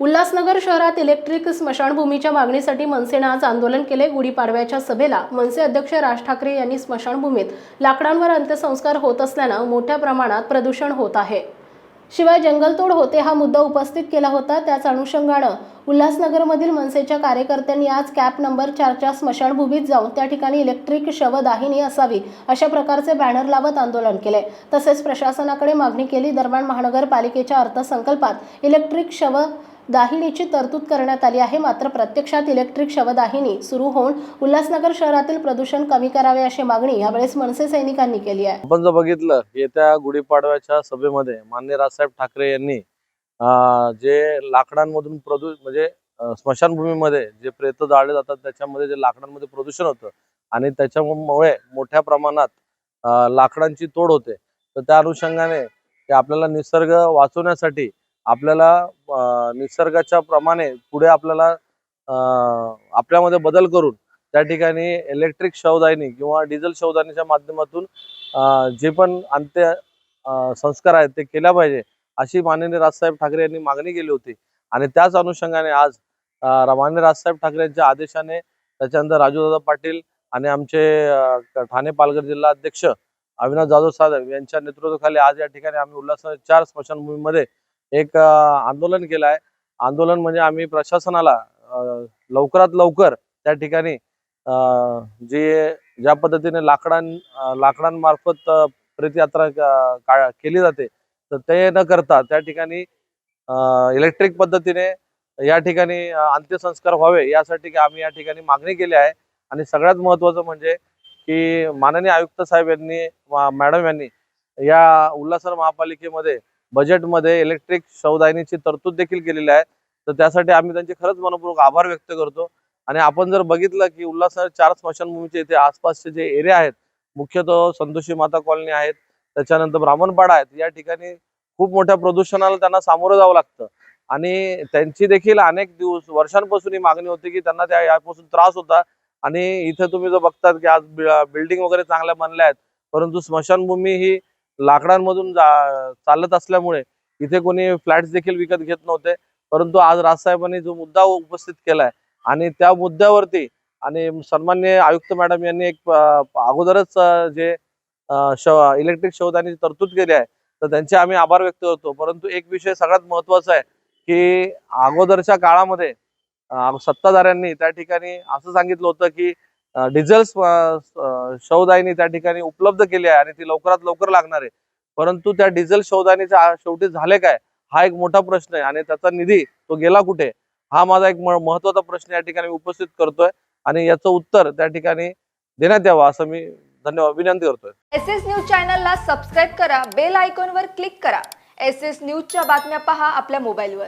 उल्हासनगर शहरात इलेक्ट्रिक स्मशानभूमीच्या मागणीसाठी मनसेनं आज आंदोलन केले. गुढीपाडव्याच्या सभेला मनसे अध्यक्ष राज ठाकरे यांनी स्मशानभूमीत लाकडांवर अंत्यसंस्कार होत असल्यानं मोठ्या प्रमाणात प्रदूषण होत आहे. शिवाय जंगलतोड होते हा मुद्दा उपस्थित केला होता. त्याच अनुषंगानं उल्हासनगरमधील मनसेच्या कार्यकर्त्यांनी आज कॅप नंबर चारच्या स्मशानभूमीत जाऊन त्या ठिकाणी इलेक्ट्रिक शवदाहिनी असावी अशा प्रकारचे बॅनर लावत आंदोलन केले. तसेच प्रशासनाकडे मागणी केली. दरम्यान महानगरपालिकेच्या अर्थसंकल्पात इलेक्ट्रिक शव दाहिणीची तरतूद करण्यात आली आहे. मात्र प्रत्यक्षात इलेक्ट्रिक शवदाहिनी सुरू होऊन उल्हासनगर शहरातील प्रदूषण कमी करावे अशी मागणी यावेळेस मनसे सैनिकांनी केली आहे. आपण जर बघितलं येत्या गुढीपाडव्याच्या सभेमध्ये मान्य राजसाहेब ठाकरे यांनी जे लाकडांमधून प्रदू म्हणजे स्मशानभूमीमध्ये जे प्रेत जाळले जातात त्याच्यामध्ये जे लाकडांमध्ये प्रदूषण होतं आणि त्याच्यामुळे मोठ्या प्रमाणात लाकडांची तोड होते तर त्या अनुषंगाने ते आपल्याला निसर्ग वाचवण्यासाठी आपल्याला निसर्गाच्या प्रमाणे पुढे आपल्याला आपल्यामध्ये बदल करून त्या ठिकाणी इलेक्ट्रिक शवदायनी किंवा डिझेल शवदायनीच्या माध्यमातून जे पण अंत्य संस्कार आहेत ते केल्या पाहिजे अशी माननीय राजसाहेब ठाकरे यांनी मागणी केली होती. आणि त्याच अनुषंगाने आज माननीय राजसाहेब ठाकरे यांच्या आदेशाने त्याच्यानंतर राजूदादा पाटील आणि आमचे ठाणे पालघर जिल्हा अध्यक्ष अविनाश जाधव साधव यांच्या नेतृत्वाखाली आज या ठिकाणी आम्ही उल्हासनगर चार स्मशानभूमीमध्ये एक आंदोलन केलं आहे आंदोलन म्हणजे आम्ही प्रशासनाला लवकरात लवकर त्या ठिकाणी जे ज्या पद्धतीने लाकडां लाकडांमार्फत अं, प्रेतयात्रा का- केली जाते तर ते न करता त्या ठिकाणी इलेक्ट्रिक पद्धतीने या ठिकाणी अंत्यसंस्कार व्हावे यासाठी आम्ही या ठिकाणी मागणी केली आहे. आणि सगळ्यात महत्वाचं म्हणजे की माननीय आयुक्त साहेब यांनी मॅडम यांनी या उल्हासनगर महापालिकेमध्ये बजेटमध्ये इलेक्ट्रिक शवदायनीची तरतूद देखील केलेली आहे. तर त्यासाठी आम्ही त्यांचे खरंच मनपूर्वक आभार व्यक्त करतो. आणि आपण जर बघितलं की उल्हासनगर चार स्मशानभूमीचे इथे आसपासचे जे एरिया आहेत मुख्यतः संतोषी माता कॉलनी आहेत त्याच्यानंतर ब्राह्मणपाडा आहेत या ठिकाणी खूप मोठ्या प्रदूषणाला त्यांना सामोरं जावं लागतं. आणि त्यांची देखील अनेक दिवस वर्षांपासून ही मागणी होती की त्यांना त्या यापासून त्रास होता. आणि इथे तुम्ही जर बघतात की आज बिल्डिंग वगैरे चांगल्या बनल्या आहेत परंतु स्मशानभूमी ही लाकडांमधून जा- चालत असल्यामुळे इथे कोणी फ्लॅट्स देखील विकत घेत नव्हते. परंतु आज राजसाहेबांनी जो मुद्दा उपस्थित केलाय आणि त्या मुद्द्यावरती आणि सन्मान्य आयुक्त मॅडम यांनी एक अगोदरच जे शव इलेक्ट्रिक शवदानीची तरतूद केली आहे तर त्यांचे आम्ही आभार व्यक्त करतो. परंतु एक विषय सगळ्यात महत्त्वाचा आहे की अगोदरच्या काळामध्ये सत्ताधाऱ्यांनी त्या ठिकाणी असं सांगितलं होतं की डिझेल स्व- त्या ठिकाणी उपलब्ध केली आहे आणि ती लवकरात लवकर लागणार आहे. परंतु त्या डिझेल शवदाहिनीच्या शेवटी झाले काय? हा एक मोठा प्रश्न आहे आणि त्याचा निधी तो गेला कुठे? हा माझा एक महत्त्वाचा प्रश्न या ठिकाणी उपस्थित करतोय आणि याचं उत्तर त्या ठिकाणी देण्यात यावं असं मी धन्यवाद विनंती करतोय. एस एस न्यूज चॅनलला सबस्क्राईब करा बेल आयकॉनवर क्लिक करा. एस एस न्यूजच्या बातम्या पहा आपल्या मोबाईलवर.